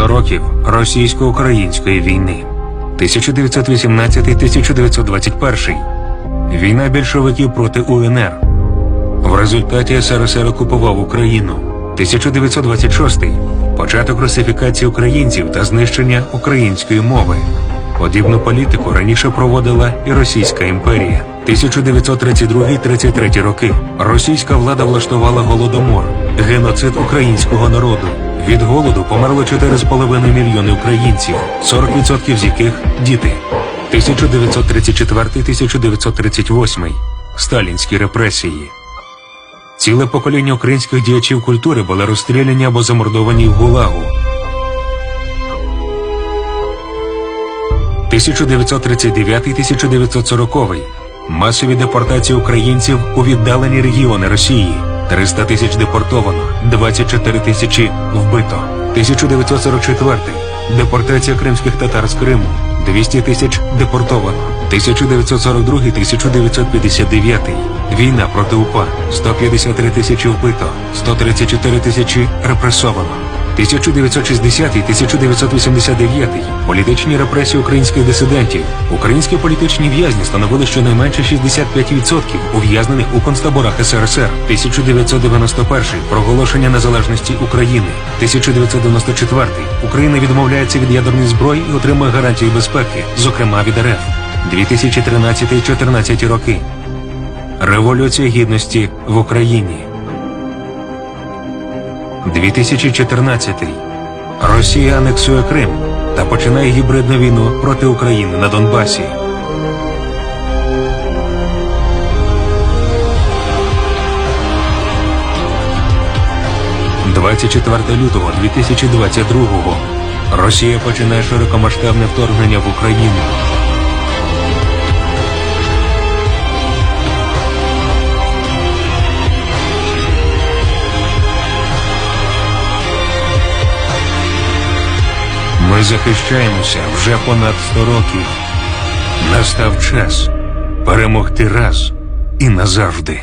100 років російсько-української війни. 1918-1921. Війна більшовиків проти УНР. В результаті СРСР окупував Україну. 1926. Початок русифікації українців та знищення української мови. Подібну політику раніше проводила і Російська імперія. 1932-33 роки. Російська влада влаштувала голодомор, геноцид українського народу. Від голоду померло 4,5 мільйони українців, 40% з яких діти. 1934-1938. Сталінські репресії. Ціле покоління українських діячів культури були розстріляні або замордовані в Гулагу. 1939-1940 масові депортації українців у віддалені регіони Росії. 300 тисяч депортовано, 24 тисячі вбито. 1944 депортація кримських татар з Криму. 200 тисяч депортовано. 1942-1959 війна проти УПА. 153 тисячі вбито. 134 тисячі репресовано. 1960-1989 політичні репресії українських дисидентів. Українські політичні в'язні становили щонайменше 65% ув'язнених у концтаборах СРСР. 1991 проголошення незалежності України. 1994 Україна відмовляється від ядерної зброї і отримує гарантії безпеки, зокрема від РФ. 2013-2014 роки. Революція гідності в Україні. 2014. Росія анексує Крим та починає гібридну війну проти України на Донбасі. «24 лютого 2022-го Росія починає широкомасштабне вторгнення в Україну. Захищаємося вже понад 100 років. Настав час перемогти раз і назавжди.